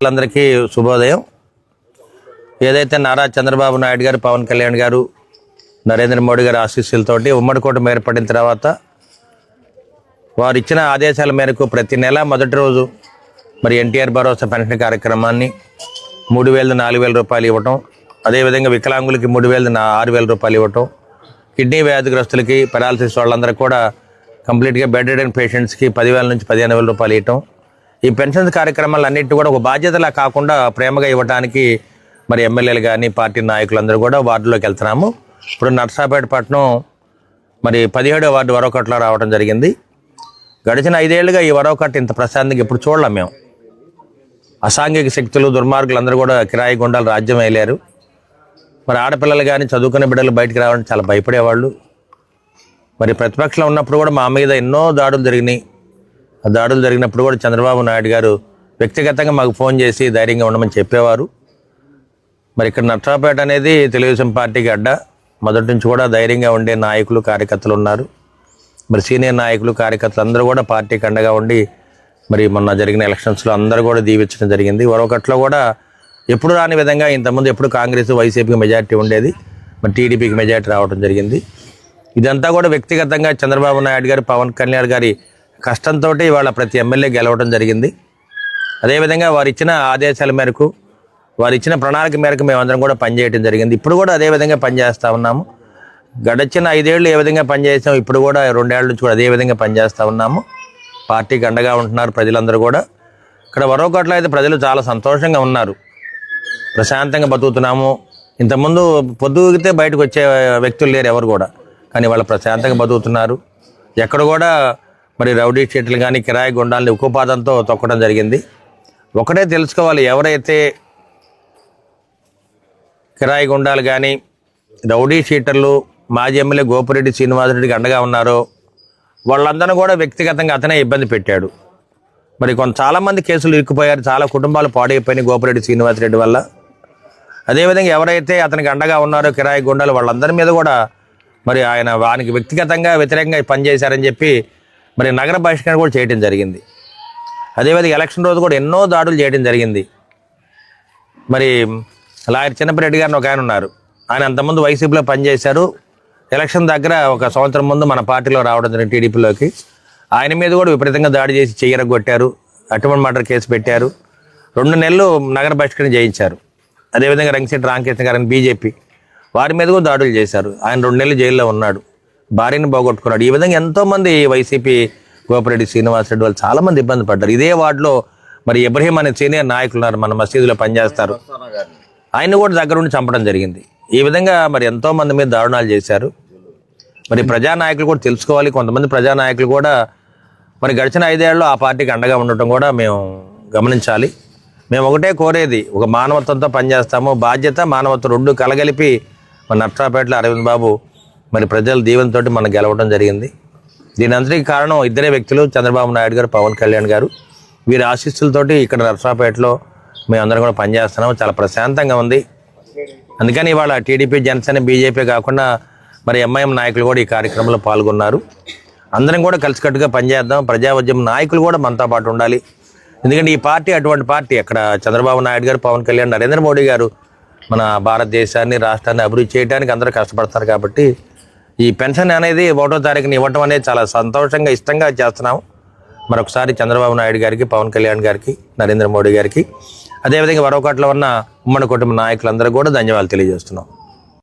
అందరికీ శుభోదయం. ఏదైతే నారా చంద్రబాబు నాయుడు గారు పవన్ కళ్యాణ్ గారు నరేంద్ర మోడీ గారి ఆశీస్సులతోటి ఉమ్మడి కూటమి ఏర్పడిన తర్వాత వారు ఇచ్చిన ఆదేశాల మేరకు ప్రతి నెల మొదటి రోజు మరి ఎన్టీఆర్ భరోసా పెన్షన్ కార్యక్రమాన్ని మూడు వేలు నాలుగు వేల రూపాయలు ఇవ్వటం అదేవిధంగా వికలాంగులకి మూడు వేలు ఆరు వేల రూపాయలు ఇవ్వటం కిడ్నీ వ్యాధిగ్రస్తులకి పెరాలసిస్ వాళ్ళందరూ కూడా కంప్లీట్గా బెడ్ రిడన్ పేషెంట్స్కి పదివేల నుంచి పదిహేను వేల రూపాయలు ఇవ్వటం ఈ పెన్షన్ కార్యక్రమాలు అన్నింటి కూడా ఒక బాధ్యతలా కాకుండా ప్రేమగా ఇవ్వడానికి మరి ఎమ్మెల్యేలు కానీ పార్టీ నాయకులందరూ కూడా వార్డులోకి వెళ్తున్నాము. ఇప్పుడు నర్సాపేట పట్టణం మరి పదిహేడో వార్డు వరొకట్లో రావడం జరిగింది. గడిచిన ఐదేళ్ళుగా ఈ వరొకటి ఇంత ప్రశాంతంగా ఇప్పుడు చూడలేం మేము. అసాంఘిక శక్తులు దుర్మార్గులు అందరూ కూడా కిరాయి గుండాలు రాజ్యం వేయలేరు. మరి ఆడపిల్లలు కానీ చదువుకునే బిడ్డలు బయటికి రావడానికి చాలా భయపడేవాళ్ళు. మరి ప్రతిపక్షంలో ఉన్నప్పుడు కూడా మా మీద ఎన్నో దాడులు జరిగినాయి. దాడులు జరిగినప్పుడు కూడా చంద్రబాబు నాయుడు గారు వ్యక్తిగతంగా మాకు ఫోన్ చేసి ధైర్యంగా ఉండమని చెప్పేవారు. మరి ఇక్కడ నట్రాపేట అనేది తెలుగుదేశం పార్టీకి అడ్డ. మొదటి నుంచి కూడా ధైర్యంగా ఉండే నాయకులు కార్యకర్తలు ఉన్నారు. మరి సీనియర్ నాయకులు కార్యకర్తలు అందరూ కూడా పార్టీకి అండగా ఉండి మరి మొన్న జరిగిన ఎలక్షన్స్లో అందరూ కూడా దీవించడం జరిగింది. మరొకట్లో కూడా ఎప్పుడు రాని విధంగా ఇంతకుముందు ఎప్పుడు కాంగ్రెస్ వైసీపీకి మెజార్టీ ఉండేది. మరి టీడీపీకి మెజార్టీ రావడం జరిగింది. ఇదంతా కూడా వ్యక్తిగతంగా చంద్రబాబు నాయుడు గారు పవన్ కళ్యాణ్ గారి కష్టంతో ఇవాళ ప్రతి ఎమ్మెల్యే గెలవడం జరిగింది. అదేవిధంగా వారు ఇచ్చిన ఆదేశాల మేరకు వారు ఇచ్చిన ప్రణాళిక మేరకు మేమందరం కూడా పనిచేయడం జరిగింది. ఇప్పుడు కూడా అదే విధంగా పనిచేస్తూ ఉన్నాము. గడచిన ఐదేళ్ళు ఏ విధంగా పనిచేసాం ఇప్పుడు కూడా రెండేళ్ళ నుంచి కూడా అదే విధంగా పనిచేస్తూ ఉన్నాము. పార్టీకి అండగా ఉంటున్నారు ప్రజలందరూ కూడా. ఇక్కడ మరొకట్లో అయితే ప్రజలు చాలా సంతోషంగా ఉన్నారు. ప్రశాంతంగా బతుకుతున్నాము. ఇంతకుముందు పొద్దుగితే బయటకు వచ్చే వ్యక్తులు లేరు ఎవరు కూడా. కానీ వాళ్ళు ప్రశాంతంగా బతుకుతున్నారు. ఎక్కడ కూడా మరి రౌడీ షీట్లు కానీ కిరాయి గుండాలని ఉక్కుపాదంతో తొక్కడం జరిగింది. ఒకటే తెలుసుకోవాలి ఎవరైతే కిరాయి గుండాలు కానీ రౌడీ షీటర్లు మాజీ ఎమ్మెల్యే గోపిరెడ్డి శ్రీనివాసరెడ్డికి అండగా ఉన్నారో వాళ్ళందరూ కూడా వ్యక్తిగతంగా అతనే ఇబ్బంది పెట్టాడు. మరి కొంత చాలామంది కేసులు ఇరుక్కుపోయారు చాలా కుటుంబాలు పాడైపోయినాయి గోపిరెడ్డి శ్రీనివాసరెడ్డి వల్ల. అదేవిధంగా ఎవరైతే అతనికి అండగా ఉన్నారో కిరాయి గుండాలు వాళ్ళందరి మీద కూడా మరి ఆయన వానికి వ్యక్తిగతంగా వ్యతిరేకంగా పనిచేశారని చెప్పి మరి నగర బహిష్కరణ కూడా చేయడం జరిగింది. అదేవిధంగా ఎలక్షన్ రోజు కూడా ఎన్నో దాడులు చేయడం జరిగింది. మరి లాయర్ చిన్నపిరెడ్డి గారిని ఒక ఆయన ఉన్నారు. ఆయన అంతకుముందు వైసీపీలో పనిచేశారు. ఎలక్షన్ దగ్గర ఒక సంవత్సరం ముందు మన పార్టీలో రావడం జరిగింది టీడీపీలోకి. ఆయన మీద కూడా విపరీతంగా దాడి చేసి చెయ్యరగొట్టారు అటువంటి మర్డర్ కేసు పెట్టారు. రెండు నెలలు నగర బహిష్కరణ చేయించారు. అదేవిధంగా రంగశెట్టి రామకృష్ణ గారిని బీజేపీ వారి మీద కూడా దాడులు చేశారు. ఆయన రెండు నెలలు జైల్లో ఉన్నాడు. భార్యను పోగొట్టుకున్నాడు. ఈ విధంగా ఎంతోమంది వైసీపీ గోపిరెడ్డి శ్రీనివాసరెడ్డి వాళ్ళు చాలామంది ఇబ్బంది పడ్డారు. ఇదే వార్డులో మరి ఇబ్రహీం అనే సీనియర్ నాయకులు ఉన్నారు. మన మసీదులో పనిచేస్తారు. ఆయన కూడా దగ్గరుండి చంపడం జరిగింది. ఈ విధంగా మరి ఎంతో మంది మీద దారుణాలు చేశారు. మరి ప్రజానాయకులు కూడా తెలుసుకోవాలి. కొంతమంది ప్రజానాయకులు కూడా మరి గడిచిన ఐదేళ్ళలో ఆ పార్టీకి అండగా ఉండటం కూడా మేము గమనించాలి. మేము ఒకటే కోరేది. ఒక మానవత్వంతో పనిచేస్తాము. బాధ్యత మానవత్వం రెండు కలగలిపి మన నట్రాపేటలో అరవింద్ బాబు మరి ప్రజల దీవెనతోటి మనం గెలవడం జరిగింది. దీని అంతటికి కారణం ఇద్దరే వ్యక్తులు చంద్రబాబు నాయుడు గారు పవన్ కళ్యాణ్ గారు. వీరి ఆశీస్సులతోటి ఇక్కడ నర్సాపేటలో మేమందరం కూడా పనిచేస్తున్నాము. చాలా ప్రశాంతంగా ఉంది. అందుకని ఇవాళ టీడీపీ జనసేన బీజేపీ కాకుండా మరి ఎంఐఎం నాయకులు కూడా ఈ కార్యక్రమంలో పాల్గొన్నారు. అందరం కూడా కలిసికట్టుగా పనిచేద్దాం. ప్రజా ఉద్యమ నాయకులు కూడా మనతో పాటు ఉండాలి. ఎందుకంటే ఈ పార్టీ అటువంటి పార్టీ అక్కడ చంద్రబాబు నాయుడు గారు పవన్ కళ్యాణ్ నరేంద్ర మోడీ గారు మన భారతదేశాన్ని రాష్ట్రాన్ని అభివృద్ధి చేయడానికి అందరూ కష్టపడతారు కాబట్టి ఈ పెన్షన్ అనేది ఒకటో తారీఖుని ఇవ్వటం అనేది చాలా సంతోషంగా ఇష్టంగా చేస్తున్నాము. మరొకసారి చంద్రబాబు నాయుడు గారికి పవన్ కళ్యాణ్ గారికి నరేంద్ర మోడీ గారికి అదేవిధంగా మరొకట్లో ఉన్న ఉమ్మడి కుటుంబ నాయకులందరూ కూడా ధన్యవాదాలు తెలియజేస్తున్నాం.